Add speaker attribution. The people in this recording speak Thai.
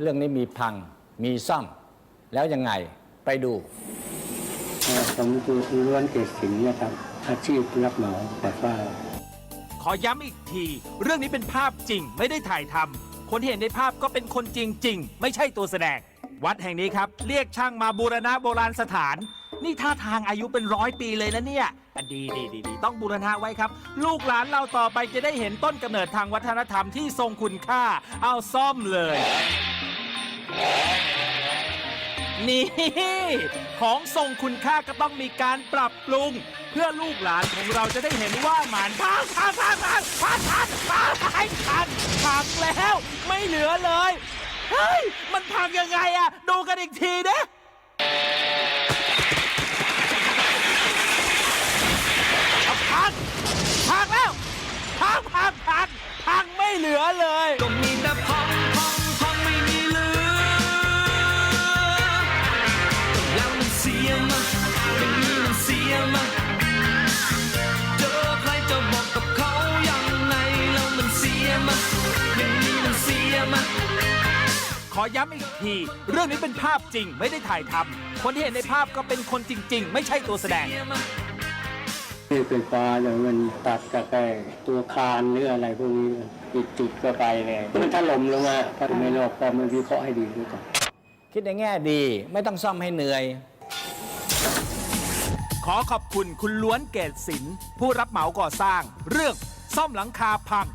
Speaker 1: เรื่องนี้มีพัง มีซ่อม แล้วยังไงไปดู
Speaker 2: เอ่อผมคือล้วนเกศสินนะครับ อาชีพรับเหมาแต่ว่า
Speaker 3: ขอย้ำอีกที เรื่องนี้เป็นภาพจริงไม่ได้ถ่ายทำคนที่เห็นในภาพก็เป็นคนจริง ๆ ไม่ใช่ตัวแสดง วัดแห่งนี้ครับ เรียกช่างมาบูรณะโบราณสถาน นี่ท่าทางอายุเป็นร้อยปีเลยนะเนี่ยอะดีดีดีดีต้องบูรณะไว้ครับ ลูกหลานเราต่อไปจะได้เห็นต้นกำเนิดทางวัฒนธรรมที่ทรงคุณค่า เอาซ่อมเลย นี่ ของทรงคุณค่าก็ต้องมีการปรับปรุง เพื่อลูกหลานของเราจะได้เห็นว่าหมานพังพังพังพังพังพังพังพังพังพังแล้ว ไม่เหลือเลย เฮ้ย มันพังยังไงอะดูกันอีกทีเด้ อย้ำอีกที เรื่องนี้เป็นภาพจริงไม่ได้ถ่ายทำคนที่เห็นในภาพก็เป็นคนจริง ๆ ไม่ใช่ตัวแสดง
Speaker 2: ที่ไฟฟ้าเนี่ยมันตัดกับไอ้ตัวคานหรืออะไรพวกนี้ติดติดๆก็ไปเลยมันถล่มลงมาถ้าไม่รอบก็มันวิเคราะห์ให้ดีด้วยก่อน
Speaker 1: คิดในแง่ดีไม่ต้องซ่อมให้เหนื่อย
Speaker 3: ขอขอบคุณคุณล้วนเกตศิลป์ผู้รับเหมาก่อสร้าง เรื่องซ่อมหลังคาพัง